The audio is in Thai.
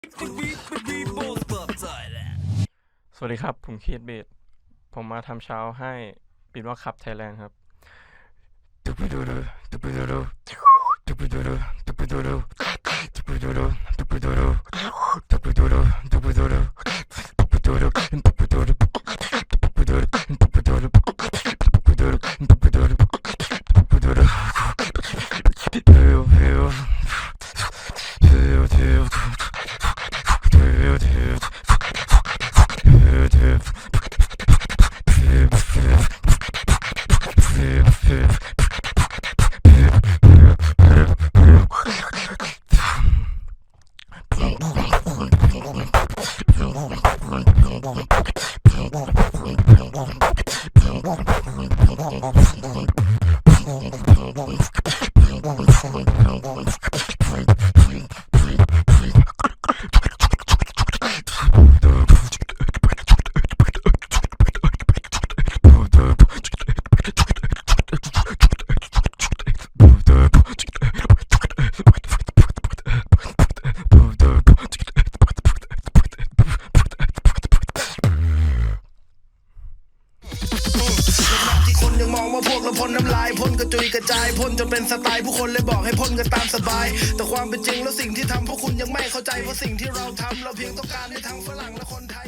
สวัสดีครับ ผมคีดเบดผมมาทำเช้าให้ปิดว่าขับไทยแลนด์ครับตุปดูดูตุปดูดูตุปดูดูตุปดูดูตุปดูดูตุปดูดูตุปดูดูตุปดูดูตุปดูดูตุปดูดูตุปดูดูตุปดูดู ที่ ว่าพวกเราพ่นน้ำลายพ่นกระจุยกระจายพ่นจนเป็นสไตล์ผู้คนเลยบอกให้พ่นกันตามสบาย แต่ความเป็นจริงแล้วสิ่งที่ทำพวกคุณยังไม่เข้าใจเพราะสิ่งที่เราทำเราเพียงต้องการให้ทั้งฝรั่งและคนไทย